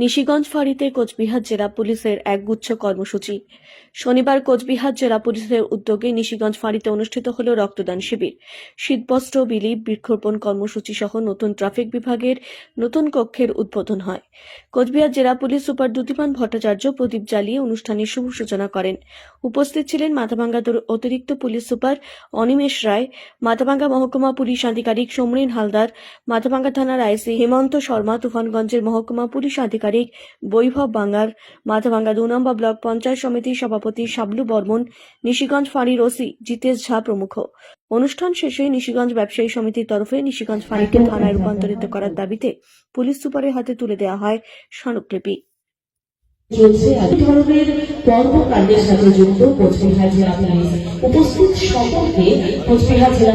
নিশিগঞ্জ ফাঁড়িতে কোচবিহার জেলা পুলিশের একগুচ্ছ কর্মসূচি। শনিবার কোচবিহার জেলা পুলিশের উদ্যোগে নিশিগঞ্জ ফাঁড়িতে অনুষ্ঠিত হল রক্তদান শিবির। শীতবস্ত্র, বিলি, বৃক্ষরোপণ কর্মসূচি সহ নতুন ট্রাফিক বিভাগের নতুন কক্ষের উদ্বোধন হয়। কোচবিহার জেলা পুলিশ সুপার দ্যুতিমান ভট্টাচার্য প্রদীপ জ্বালিয়ে অনুষ্ঠানের শুভ সূচনা করেন। উপস্থিত ছিলেন মাথাভাঙ্গা অতিরিক্ত পুলিশ সুপার অনিমেষ রায়, মাথাভাঙ্গা মহকুমা পুলিশ আধিকারিক সমরেন হালদার, মাথাভাঙ্গা থানার আইসি হেমন্ত শর্মা, তুফানগঞ্জের মহকুমা পুলিশ আধিকারিক বৈভব বাঙ্গার মাথাভাঙ্গা দু নম্বর ব্লক পঞ্চায়েত সমিতির সভাপতি শাবলু বর্মন, নিশিগঞ্জ ফাঁড়ির ওসি জিতেশ ঝা প্রমুখ। অনুষ্ঠান শেষে নিশিগঞ্জ ব্যবসায়ী সমিতির তরফে নিশিগঞ্জ ফাঁড়িকে থানায় রূপান্তরিত করার দাবিতে পুলিশ সুপারের হাতে তুলে দেওয়া হয় স্মারকলিপি। চলছে এক ধরনের কর্মকাণ্ডের সাথে যুক্ত কোচবিহার জেলা পুলিশ। উপস্থিত সকলকে কোচবিহার জেলা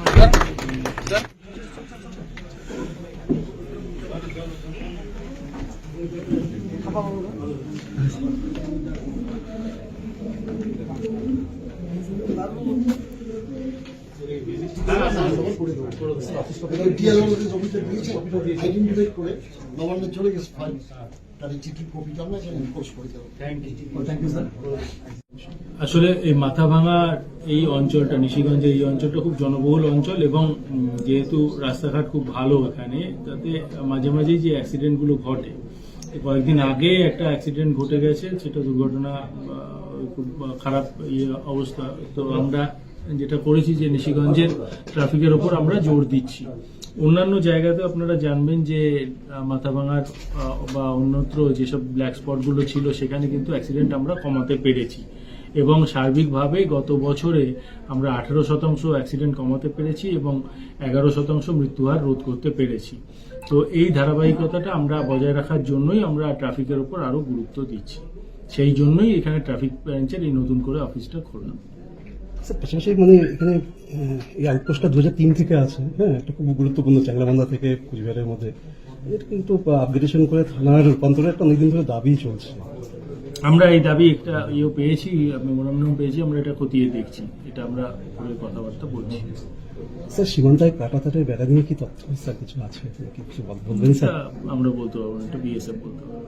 জমিতে দিয়েছে আইডেন্টিফাই করে নবান্নে চলে গেছে ফাইল তার চিঠি কপিটা আমরা এখানে এনফোর্স করে দেবো আসলে এই মাথাভাঙা এই অঞ্চলটা, নিশিগঞ্জের এই অঞ্চলটা খুব জনবহুল অঞ্চল এবং যেহেতু রাস্তাঘাট খুব ভালো এখানে তাতে মাঝে মাঝেই যে অ্যাক্সিডেন্টগুলো ঘটে কয়েকদিন আগে একটা অ্যাক্সিডেন্ট ঘটে গেছে, সেটা দুর্ঘটনা খুব খারাপ ইয়ে অবস্থা। তো আমরা যেটা করেছি যে নিশিগঞ্জের ট্রাফিকের ওপর আমরা জোর দিচ্ছি। অন্যান্য জায়গাতে আপনারা জানবেন যে মাথাভাঙার বা অন্যত্র যেসব ব্ল্যাক স্পটগুলো ছিল, সেখানে কিন্তু অ্যাক্সিডেন্ট আমরা কমাতে পেরেছি। এবং সার্বিকভাবে গত বছরে আমরা আঠেরো শতাংশ অ্যাক্সিডেন্ট কমাতে পেরেছি এবং এগারো শতাংশ মৃত্যুহার রোধ করতে পেরেছি। তো এই ধারাবাহিকতাটা আমরা বজায় রাখার জন্যই আমরা ট্রাফিকের ওপর আরও গুরুত্ব দিচ্ছি। সেই জন্যই এখানে ট্রাফিক ব্রাঞ্চের এই নতুন করে অফিসটা স্যার, পাশাপাশি মানে এখানে এই আউটপোস্টটা দু হাজার তিন থেকে আছে হ্যাঁ একটা খুব গুরুত্বপূর্ণ চ্যাংলাবান্ধা থেকে কুচবিহারের মধ্যে। এটা কিন্তু আপগ্রেডেশন করে থানার রূপান্তরের একটা অনেকদিন ধরে দাবি চলছে। আমরা এই দাবি একটা ইয়ে পেয়েছি মেমোরান্ডাম পেয়েছি আমরা এটা খতিয়ে দেখছি। এটা আমরা পুরো কথাবার্তা বলছি। স্যার সীমান্তায় কাটাতারের বেড়া নিয়ে কি তথ্য? স্যার কিছু আছে? কিছু বলবেন স্যার? আমরা বলতে পারব না এটা বিএসএফ বলতে পারব।